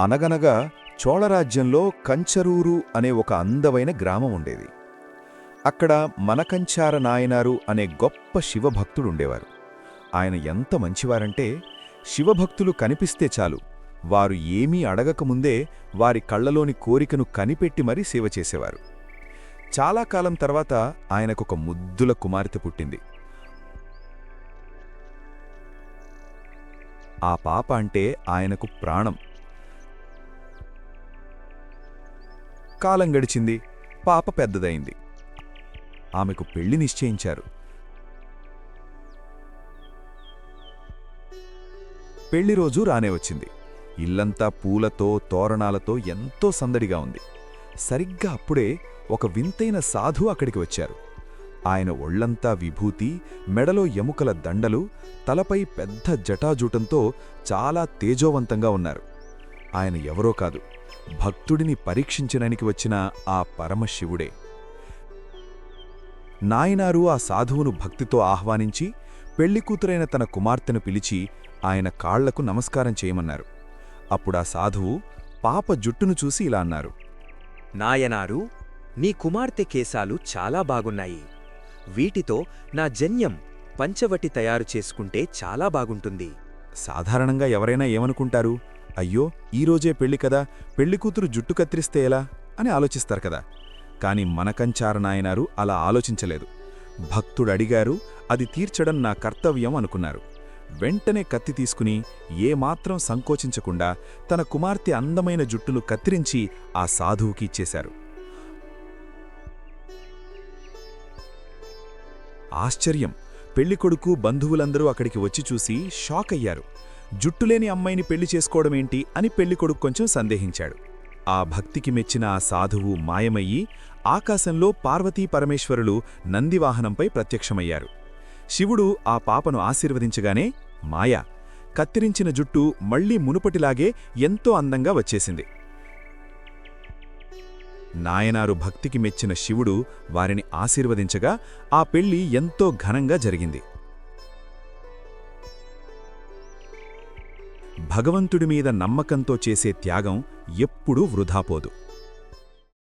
అనగనగా చోళరాజ్యంలో కంచరూరు అనే ఒక అందమైన గ్రామం ఉండేది. అక్కడ మనకంచార నాయనారు అనే గొప్ప శివభక్తుడుండేవారు. ఆయన ఎంత మంచివారంటే శివభక్తులు కనిపిస్తే చాలు వారు ఏమీ అడగకముందే వారి కళ్ళలోని కోరికను కనిపెట్టి మరీ సేవ చేసేవారు. చాలా కాలం తర్వాత ఆయనకొక ముద్దుల కుమార్తె పుట్టింది. ఆ పాప అంటే ఆయనకు ప్రాణం. కాలం గడిచింది. పాప పెద్దదైంది. ఆమెకు పెళ్ళి నిశ్చయించారు. పెళ్ళి రోజు రానే వచ్చింది. ఇల్లంతా పూలతో తోరణాలతో ఎంతో సందడిగా ఉంది. సరిగ్గా అప్పుడే ఒక వింతైన సాధు అక్కడికి వచ్చారు. ఆయన ఒళ్ళంతా విభూతి మెడలో ఎముకల దండలు తలపై పెద్ద జటాజూటంతో చాలా తేజోవంతంగా ఉన్నారు. ఆయన ఎవరో కాదు. భక్తుడిని పరీక్షించడానికి వచ్చిన ఆ పరమశివుడే. నాయనారు ఆ సాధువును భక్తితో ఆహ్వానించి పెళ్ళికూతురైన తన కుమార్తెను పిలిచి ఆయన కాళ్ళకు నమస్కారం చేయమన్నారు. అప్పుడా సాధువు పాప జుట్టును చూసి ఇలా అన్నారు నాయనారు నీ కుమార్తె కేశాలు చాలా బాగున్నాయి. వీటితో నా జన్యం పంచవటి తయారు చేసుకుంటే చాలా బాగుంటుంది. సాధారణంగా ఎవరైనా ఏమనుకుంటారు? అయ్యో ఈరోజే పెళ్ళి కదా పెళ్ళికూతురు జుట్టు కత్తిరిస్తే ఎలా? అని ఆలోచిస్తారు కదా. కాని మనకంచార నాయనారు అలా ఆలోచించలేదు. భక్తుడు అడిగారు అది తీర్చడం నా కర్తవ్యం అనుకున్నారు. వెంటనే కత్తి తీసుకుని ఏమాత్రం సంకోచించకుండా తన కుమార్తె అందమైన జుట్టును కత్తిరించి ఆ సాధువుకి ఇచ్చేశారు. ఆశ్చర్యం! పెళ్ళికొడుకు బంధువులందరూ అక్కడికి వచ్చి చూసి షాక్ అయ్యారు జుట్టులేని అమ్మాయిని పెళ్ళి చేసుకోవడమేంటి అని పెళ్ళికొడుకు కొంచెం సందేహించాడు. ఆ భక్తికి మెచ్చిన ఆ సాధువు మాయమయ్యి ఆకాశంలో పార్వతీ పరమేశ్వరులు నందివాహనంపై ప్రత్యక్షమయ్యారు. శివుడు ఆ పాపను ఆశీర్వదించగానే మాయ కత్తిరించిన జుట్టు మళ్ళీ మునుపటిలాగే ఎంతో అందంగా వచ్చేసింది. నాయనారు భక్తికి మెచ్చిన శివుడు వారిని ఆశీర్వదించగా ఆ పెళ్ళి ఎంతో ఘనంగా జరిగింది. భగవంతుడి మీద నమ్మకంతో చేసే త్యాగం ఎప్పుడూ వృధాపోదు